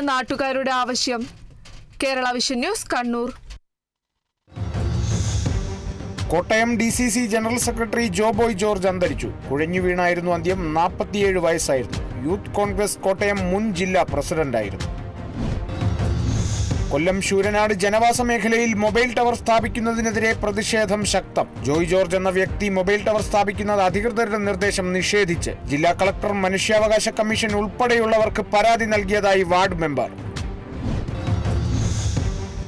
നാട്ടുകാരുടെ ആവശ്യം. Kerala vision news Kannur. Kottayam D C C general secretary Joboy George അന്തരിച്ചു. കുഴഞ്ഞു വീണായിരുന്നു അന്ത്യം. നാൽപ്പത്തിയേഴ് വയസ്സായിരുന്നു. യൂത്ത് കോൺഗ്രസ് കോട്ടയം മുൻ ജില്ലാ പ്രസിഡന്റായിരുന്നു. കൊല്ലം ശൂരനാട് ജനവാസ മേഖലയിൽ മൊബൈൽ ടവർ സ്ഥാപിക്കുന്നതിനെതിരെ പ്രതിഷേധം ശക്തം. ജോയ് ജോർജ് എന്ന വ്യക്തി മൊബൈൽ ടവർ സ്ഥാപിക്കുന്നത് അധികൃതരുടെ നിർദ്ദേശം നിഷേധിച്ച്. ജില്ലാ കളക്ടർ മനുഷ്യാവകാശ കമ്മീഷൻ ഉൾപ്പെടെയുള്ളവർക്ക് പരാതി നൽകിയതായി ward member.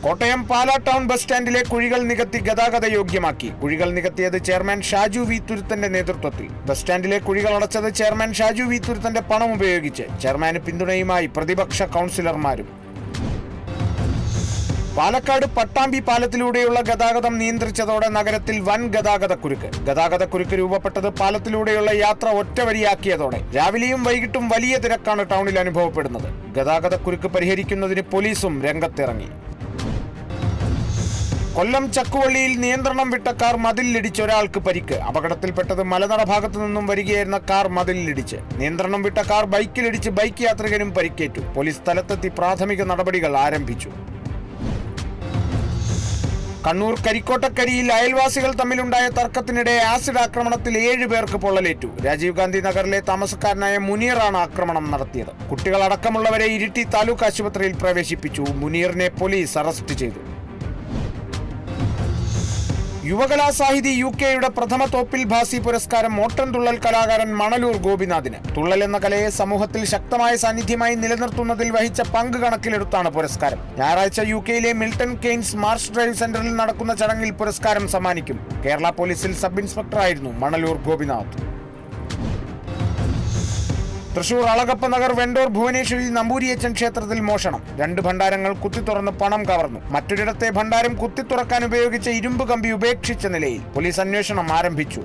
Kottayam Pala town bus സ്റ്റാൻഡിലെ കുഴികൾ നികത്തി ഗതാഗത യോഗ്യമാക്കി. കുഴികൾ നികത്തിയത് ചെയർമാൻ ഷാജു വി. തുരുത്തന്റെ നേതൃത്വത്തിൽ. ബസ് സ്റ്റാൻഡിലെ കുഴികൾ അടച്ചത് ചെയർമാൻ ഷാജു വി. തുരുത്തന്റെ പണം ഉപയോഗിച്ച്. ചെയർമാന് പിന്തുണയുമായി പ്രതിപക്ഷ കൗൺസിലർമാരും. പാലക്കാട് പട്ടാമ്പി പാലത്തിലൂടെയുള്ള ഗതാഗതം നിയന്ത്രിച്ചതോടെ നഗരത്തിൽ വൻ ഗതാഗതക്കുരുക്ക് ഗതാഗതക്കുരുക്ക് രൂപപ്പെട്ടത് പാലത്തിലൂടെയുള്ള യാത്ര ഒറ്റവരിയാക്കിയതോടെ രാവിലെയും വൈകിട്ടും വലിയ തിരക്കാണ് ടൗണിൽ അനുഭവപ്പെടുന്നത്. ഗതാഗതക്കുരുക്ക് പരിഹരിക്കുന്നതിന് പോലീസും രംഗത്തിറങ്ങി. കൊല്ലം ചക്കുവള്ളിയിൽ നിയന്ത്രണം വിട്ട കാർ മതിലിടിച്ച് ഒരാൾക്ക് പരിക്ക്. അപകടത്തിൽപ്പെട്ടത് മലനട ഭാഗത്തു നിന്നും വരികയായിരുന്ന കാർ മതിലിടിച്ച്. നിയന്ത്രണം വിട്ട കാർ ബൈക്കിലിടിച്ച് ബൈക്ക് യാത്രികനും പരിക്കേറ്റു. പോലീസ് സ്ഥലത്തെത്തി പ്രാഥമിക നടപടികൾ ആരംഭിച്ചു. കണ്ണൂർ കരിക്കോട്ടക്കരിയിൽ അയൽവാസികൾ തമ്മിലുണ്ടായ തർക്കത്തിനിടെ ആസിഡ് ആക്രമണത്തിൽ ഏഴ് പേർക്ക് പൊള്ളലേറ്റു. രാജീവ് ഗാന്ധി നഗറിലെ താമസക്കാരനായ മുനീറാണ് ആക്രമണം നടത്തിയത്. കുട്ടികളടക്കമുള്ളവരെ ഇരിട്ടി താലൂക്ക് ആശുപത്രിയിൽ പ്രവേശിപ്പിച്ചു. മുനീറിനെ പോലീസ് അറസ്റ്റ് ചെയ്തു. യുവകലാ സാഹിതി യു കെയുടെ പ്രഥമ തോപ്പിൽ ഭാസി പുരസ്കാരം മോട്ടൻ തുള്ളൽ കലാകാരൻ മണലൂർ ഗോപിനാഥിന്. തുള്ളൽ എന്ന കലയെ സമൂഹത്തിൽ ശക്തമായ സാന്നിധ്യമായി നിലനിർത്തുന്നതിൽ വഹിച്ച പങ്ക് കണക്കിലെടുത്താണ് പുരസ്കാരം. ഞായറാഴ്ച യു കെയിലെ മിൽട്ടൺ കെയ്ൻസ് മാർഷ് ഡ്രൈവ് സെന്ററിൽ നടക്കുന്ന ചടങ്ങിൽ പുരസ്കാരം സമ്മാനിക്കും. കേരള പോലീസിൽ സബ് ഇൻസ്പെക്ടറായിരുന്നു മണലൂർ ഗോപിനാഥ്. തൃശൂർ അളകപ്പ നഗർ വെണ്ടൂർ ഭുവനേശ്വരി നമ്പൂരിയച്ചൻ ക്ഷേത്രത്തിൽ മോഷണം. രണ്ട് ഭണ്ഡാരങ്ങൾ കുത്തിത്തുറന്ന് പണം കവർന്നു. മറ്റൊരിടത്തെ ഭണ്ഡാരം കുത്തിത്തുറക്കാൻ ഉപയോഗിച്ച ഇരുമ്പ് കമ്പി ഉപേക്ഷിച്ച നിലയിൽ പോലീസ് അന്വേഷണം ആരംഭിച്ചു.